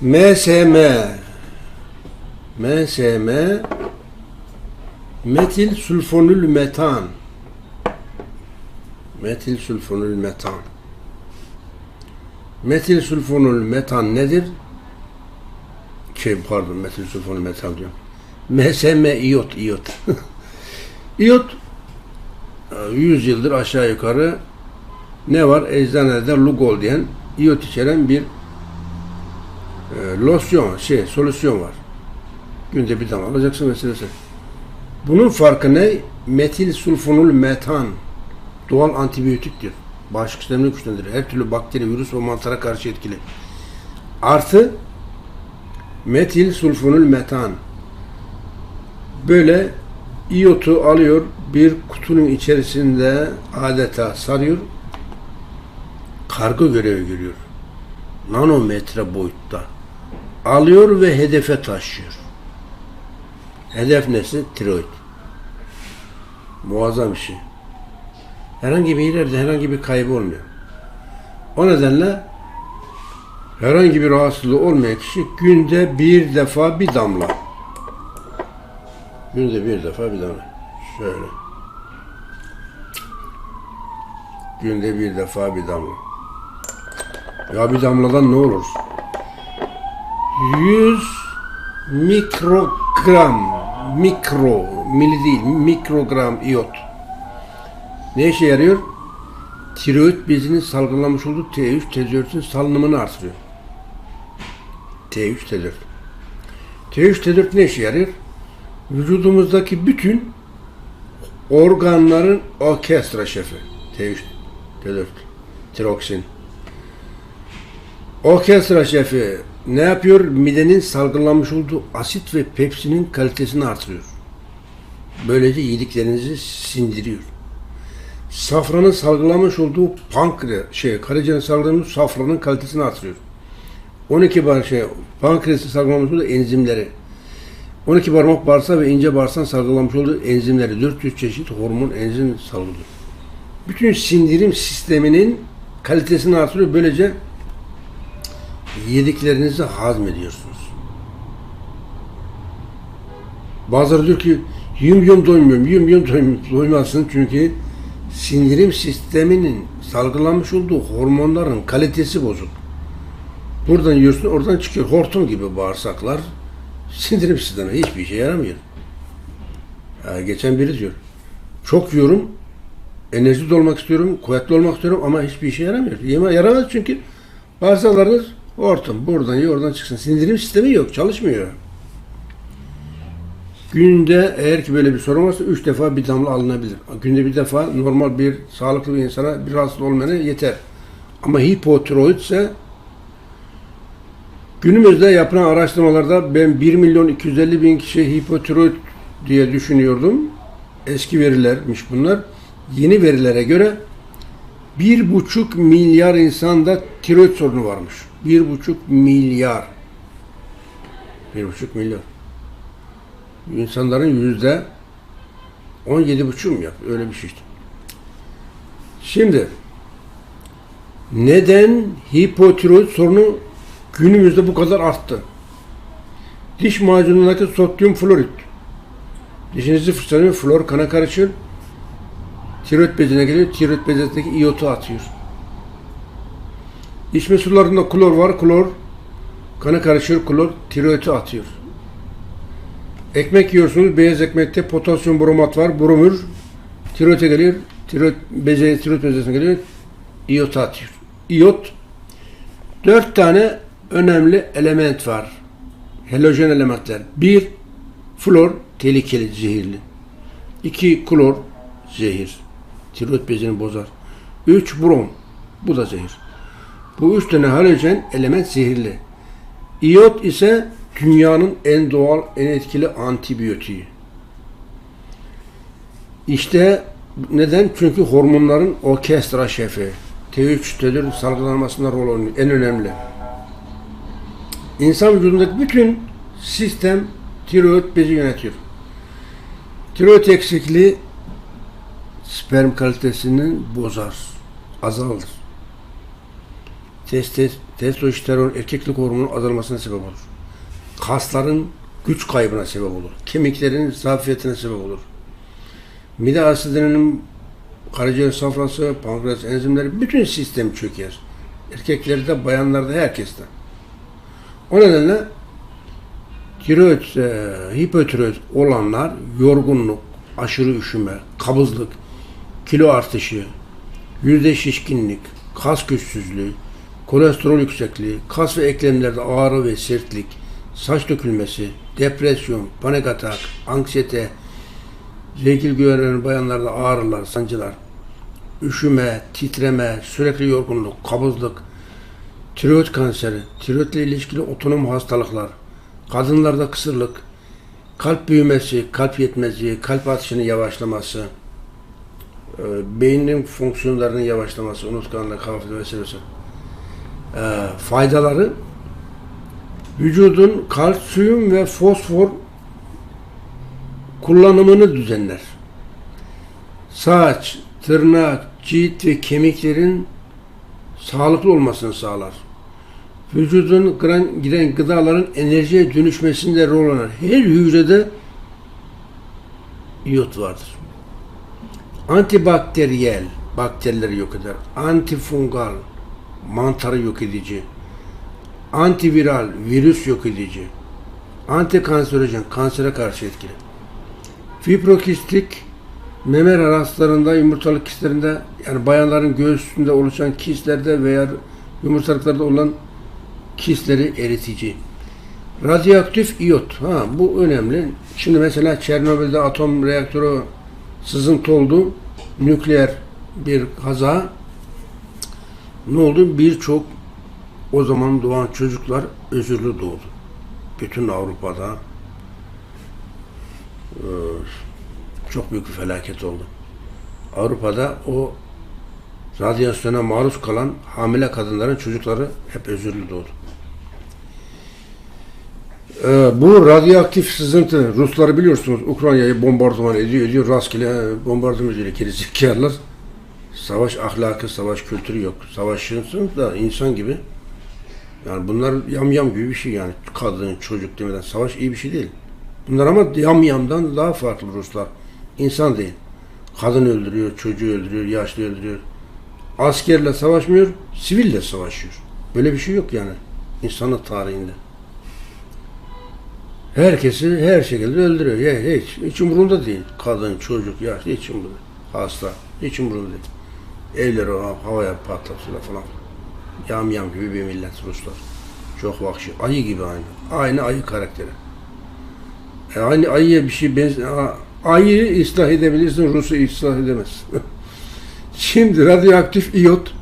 MSM MSM metil sulfonül metan metil sulfonül metan metil sulfonül metan nedir? Şey pardon metil sulfonül metan diyorum. MSM iyot iyot. iyot 100 yıldır aşağı yukarı ne var? Eczanede Lugol diyen iyot içeren bir e, losyon, şey, solüsyon var. Günde bir damla alacaksın meselesi. Bunun farkı ne? Metil sulfonul metan. Doğal antibiyotiktir. Bağışıklık sistemini güçlendirir. Her türlü bakteri, virüs ve mantara karşı etkili. Artı metil sulfonul metan. Böyle iyotu alıyor, bir kutunun içerisinde adeta sarıyor, kargo görevi görüyor. Nanometre boyutta. Alıyor ve hedefe taşıyor. Hedef nesi? Tiroid. Muazzam bir şey. Herhangi bir yerde herhangi bir kaybı olmuyor. O nedenle herhangi bir rahatsızlığı olmayan kişi günde bir defa bir damla. Günde bir defa bir damla. Şöyle. Günde bir defa bir damla. Ya bir damladan ne olur? 100 mikrogram mikro mili değil mikrogram iyot. Ne işe yarıyor? Tiroid bezinin salgılamış olduğu T3 T4'ün salınımını artırıyor. T3 T4. T3 T4 ne işe yarıyor? Vücudumuzdaki bütün organların orkestra şefi. T3 T4. Tiroksin. Orkestra şefi ne yapıyor? Midenin salgılanmış olduğu asit ve pepsinin kalitesini artırıyor. Böylece yediklerinizi sindiriyor. Safranın salgılamış olduğu pankreas, şey, karaciğerin salgılamış safranın kalitesini artırıyor. 12 bar şey, pankreasın salgılamış olduğu enzimleri, 12 parmak bağırsağı ve ince bağırsağın salgılamış olduğu enzimleri, 400 çeşit hormon enzim salgılıyor. Bütün sindirim sisteminin kalitesini artırıyor. Böylece yediklerinizi hazmediyorsunuz. Bazıları diyor ki yiyorum yiyorum doymuyorum, yiyorum yiyorum doymuyorum. Çünkü sindirim sisteminin salgılamış olduğu hormonların kalitesi bozuk. Buradan yiyorsun, oradan çıkıyor. Hortum gibi bağırsaklar sindirim sistemi hiçbir işe yaramıyor. Ya geçen biri diyor, çok yiyorum, enerji dolmak istiyorum, kuvvetli olmak istiyorum ama hiçbir işe yaramıyor. Yeme yaramaz çünkü bağırsaklarınız hortum, buradan ye, oradan çıksın. Sindirim sistemi yok, çalışmıyor. Günde eğer ki böyle bir sorun varsa üç defa bir damla alınabilir. Günde bir defa normal bir sağlıklı bir insana bir rahatsız olmayana yeter. Ama hipotiroid ise günümüzde yapılan araştırmalarda ben 1 milyon 250 bin kişi hipotiroid diye düşünüyordum. Eski verilermiş bunlar. Yeni verilere göre bir buçuk milyar insanda tiroid sorunu varmış. Bir buçuk milyar. Bir buçuk milyar insanların yüzde on yedi buçuk mu yap? Öyle bir şey işte. Şimdi neden hipotiroid sorunu günümüzde bu kadar arttı? Diş macunundaki sodyum florit. Dişinizi fırçalayın, flor kana karışır. Tiroid bezine geliyor, tiroid bezindeki iyotu atıyor. İçme sularında klor var, klor kana karışır, klor tiroidi atıyor. Ekmek yiyorsunuz. Beyaz ekmekte potasyum bromat var. Bromür tiroide geliyor. Tiroid beze, tiroid bezesine geliyor. İyot atıyor. İyot dört tane önemli element var. Halojen elementler. Bir, flor tehlikeli, zehirli. İki, klor zehir. Tiroid bezini bozar. Üç, brom. Bu da zehir. Bu üç tane halojen element zehirli. İyot ise dünyanın en doğal, en etkili antibiyotiği. İşte neden? Çünkü hormonların orkestra şefi. T3, T4 salgılanmasında rol oynuyor. En önemli. İnsan vücudundaki bütün sistem tiroid bezi yönetiyor. Tiroid eksikliği sperm kalitesini bozar, azalır. Testosteron erkeklik hormonunun azalmasına sebep olur. Kasların güç kaybına sebep olur. Kemiklerin zafiyetine sebep olur. Mide asidinin karaciğer safrası, pankreas enzimleri bütün sistem çöker. Erkeklerde, bayanlarda, herkeste. O nedenle tiroid, e, hipotiroid olanlar yorgunluk, aşırı üşüme, kabızlık, kilo artışı, yüzde şişkinlik, kas güçsüzlüğü, kolesterol yüksekliği, kas ve eklemlerde ağrı ve sertlik, saç dökülmesi, depresyon, panik atak, anksiyete, zevkil gören bayanlarda ağrılar, sancılar, üşüme, titreme, sürekli yorgunluk, kabızlık, tiroid kanseri, tiroidle ilişkili otonom hastalıklar, kadınlarda kısırlık, kalp büyümesi, kalp yetmezliği, kalp atışının yavaşlaması, e, beynin fonksiyonlarının yavaşlaması, unutkanlık, hafıza vesaire. E, faydaları vücudun kalsiyum ve fosfor kullanımını düzenler. Saç, tırnak, cilt ve kemiklerin sağlıklı olmasını sağlar. Vücudun giren, gıdaların enerjiye dönüşmesinde rol oynar. Her hücrede iyot vardır. Antibakteriyel, bakterileri yok eder. Antifungal, mantarı yok edici. Antiviral, virüs yok edici. Antikanserojen, kansere karşı etkili. Fibrokistik, memer hastalarında, yumurtalık kistlerinde, yani bayanların göğsünde oluşan kistlerde veya yumurtalıklarda olan kistleri eritici. Radyoaktif iyot. Ha, bu önemli. Şimdi mesela Çernobil'de atom reaktörü sızıntı oldu. Nükleer bir kaza. Ne oldu? Birçok o zaman doğan çocuklar özürlü doğdu. Bütün Avrupa'da e, çok büyük bir felaket oldu. Avrupa'da o radyasyona maruz kalan hamile kadınların çocukları hep özürlü doğdu. Ee, bu radyoaktif sızıntı Rusları biliyorsunuz Ukrayna'yı bombardıman ediyor ediyor rastgele bombardıman ediyor gerizekalılar. Savaş ahlakı, savaş kültürü yok. Savaşın da insan gibi. Yani bunlar yamyam gibi bir şey yani. Kadın, çocuk demeden. Savaş iyi bir şey değil. Bunlar ama yamyamdan daha farklı Ruslar. İnsan değil. Kadın öldürüyor, çocuğu öldürüyor, yaşlı öldürüyor. Askerle savaşmıyor, siville savaşıyor. Böyle bir şey yok yani insanlık tarihinde. Herkesi her şekilde öldürüyor. Ya, hiç, hiç umurunda değil. Kadın, çocuk, yaşlı hiç umurunda. Hasta, hiç umurunda değil. Evleri havaya patlatıyorlar falan. Yam yam gibi bir millet Ruslar. Çok vahşi. Ayı gibi aynı. Aynı ayı karakteri. E aynı ayıya bir şey benzer... Ayıyı ıslah edebilirsin, Rus'u ıslah edemezsin. Şimdi radyoaktif iyot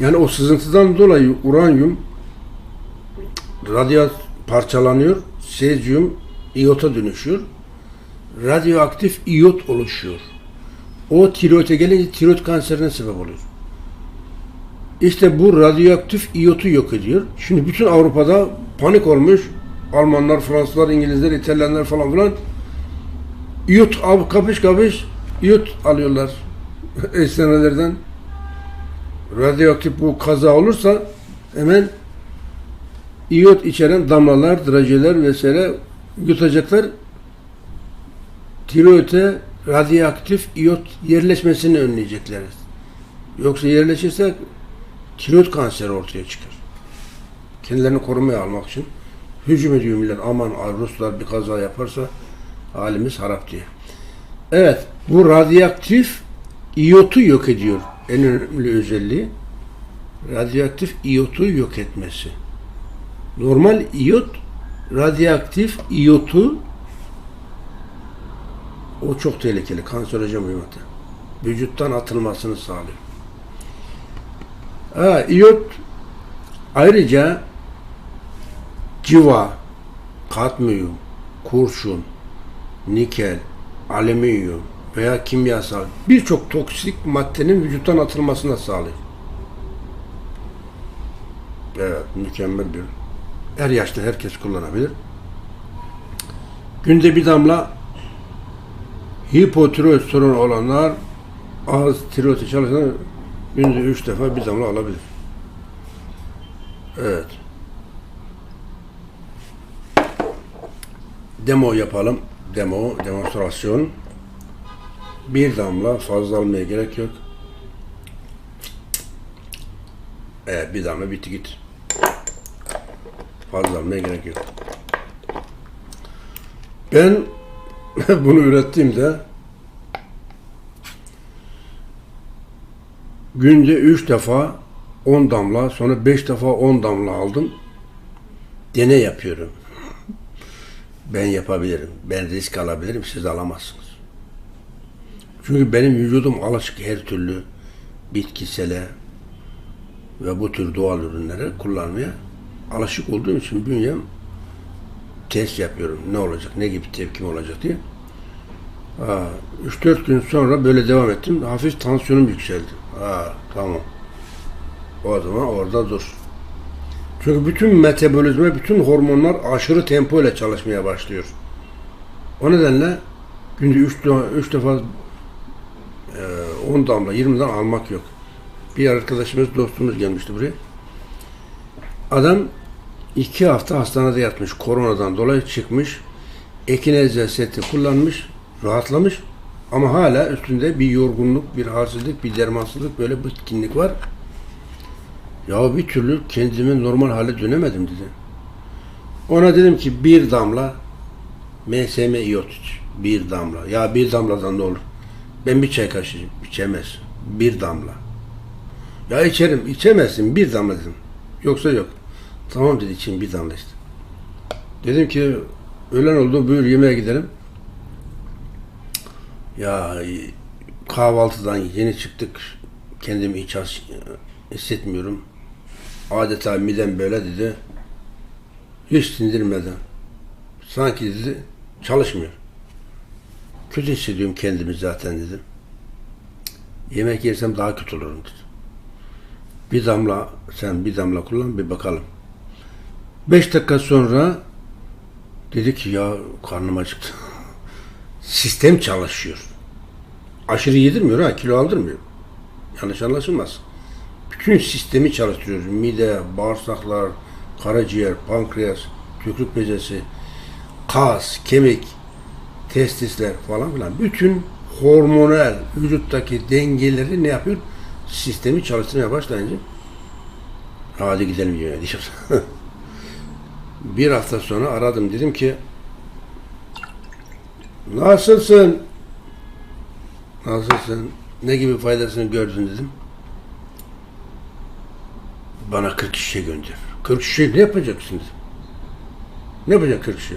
yani o sızıntıdan dolayı uranyum radyo parçalanıyor, sezyum iyota dönüşüyor. Radyoaktif iyot oluşuyor. O tiroide gelince tiroid kanserine sebep oluyor. İşte bu radyoaktif iyotu yok ediyor. Şimdi bütün Avrupa'da panik olmuş. Almanlar, Fransızlar, İngilizler, İtalyanlar falan filan iyot kapış kapış iyot alıyorlar esnemelerden. Radyoaktif bu kaza olursa hemen iyot içeren damlalar, drajeler vesaire yutacaklar. Tiroide radyoaktif iyot yerleşmesini önleyecekler. Yoksa yerleşirse tiroid kanseri ortaya çıkar. Kendilerini korumaya almak için hücum ediyor. Aman Ruslar bir kaza yaparsa halimiz harap diye. Evet, bu radyoaktif iyotu yok ediyor. En önemli özelliği radyoaktif iyotu yok etmesi. Normal iyot radyoaktif iyotu o çok tehlikeli. Kanserojen madde. Vücuttan atılmasını sağlıyor. Ha, iyot ayrıca civa, kadmiyum, kurşun, nikel, alüminyum veya kimyasal birçok toksik maddenin vücuttan atılmasına sağlıyor. Evet, mükemmel bir. Her yaşta herkes kullanabilir. Günde bir damla hipotiroid sorunu olanlar az tiroid çalışanlar günde üç defa bir damla alabilir. Evet. Demo yapalım. Demo, demonstrasyon. Bir damla fazla almaya gerek yok. Evet bir damla bitti git. Fazla almaya gerek yok. Ben bunu ürettiğimde günde 3 defa 10 damla sonra 5 defa 10 damla aldım. Deney yapıyorum. Ben yapabilirim. Ben risk alabilirim. Siz alamazsınız. Çünkü benim vücudum alışık her türlü bitkisele ve bu tür doğal ürünleri kullanmaya alışık olduğum için bünyem test yapıyorum. Ne olacak, ne gibi tepkim olacak diye. 3-4 gün sonra böyle devam ettim. Hafif tansiyonum yükseldi. Ha, tamam. O zaman orada dur. Çünkü bütün metabolizma, bütün hormonlar aşırı tempo ile çalışmaya başlıyor. O nedenle günde 3 üç defa e, 10 damla 20'den almak yok. Bir arkadaşımız, dostumuz gelmişti buraya. Adam iki hafta hastanede yatmış. Koronadan dolayı çıkmış. Ekinezya seti kullanmış. Rahatlamış. Ama hala üstünde bir yorgunluk, bir halsizlik, bir dermansızlık, böyle bitkinlik var. Ya bir türlü kendime normal hale dönemedim dedi. Ona dedim ki bir damla MSM iot iç. Bir damla. Ya bir damladan ne olur? Ben bir çay kaşığı içemez. Bir damla. Ya içerim. içemezsin. Bir damla dedim. Yoksa yok. Tamam dedi için bir damla işte. Dedim ki öğlen oldu buyur yemeğe gidelim. Ya kahvaltıdan yeni çıktık. Kendimi hiç az hissetmiyorum. Adeta midem böyle dedi. Hiç sindirmeden. Sanki dedi çalışmıyor. Kötü hissediyorum kendimi zaten dedim. Yemek yersem daha kötü olurum dedi. Bir damla sen bir damla kullan bir bakalım. Beş dakika sonra dedi ki ya karnım acıktı. Sistem çalışıyor. Aşırı yedirmiyor ha kilo aldırmıyor. Yanlış anlaşılmaz. Bütün sistemi çalıştırıyor. Mide, bağırsaklar, karaciğer, pankreas, tükürük bezesi, kas, kemik, testisler falan filan. Bütün hormonal vücuttaki dengeleri ne yapıyor? Sistemi çalıştırmaya başlayınca hadi gidelim diyeceğim. Bir hafta sonra aradım dedim ki nasılsın? Nasılsın? Ne gibi faydasını gördün dedim. Bana 40 şişe gönder. 40 şişe ne yapacaksınız? Ne yapacak 40 şişe?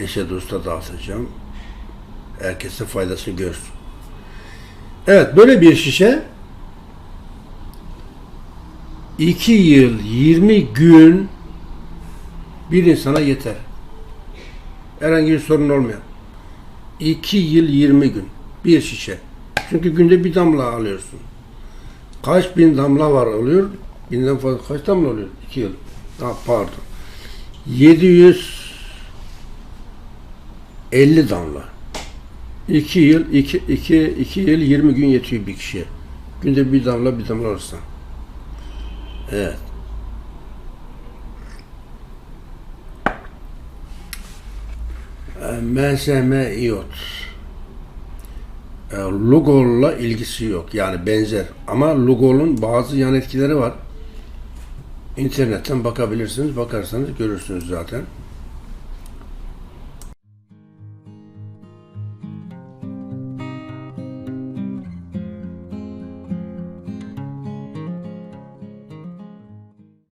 Eşe dosta dağıtacağım. Herkese faydasını görsün. Evet böyle bir şişe 2 yıl 20 gün bir insana yeter. Herhangi bir sorun olmayan. 2 yıl 20 gün bir şişe. Çünkü günde bir damla alıyorsun. Kaç bin damla var oluyor? Binden fazla kaç damla oluyor? 2 yıl. Ha, pardon. 750 damla. 2 yıl 2 2 2 yıl 20 gün yetiyor bir kişiye. Günde bir damla bir damla alırsan. Evet. MSM iot. E, Lugol'la ilgisi yok. Yani benzer. Ama Lugol'un bazı yan etkileri var. İnternetten bakabilirsiniz. Bakarsanız görürsünüz zaten.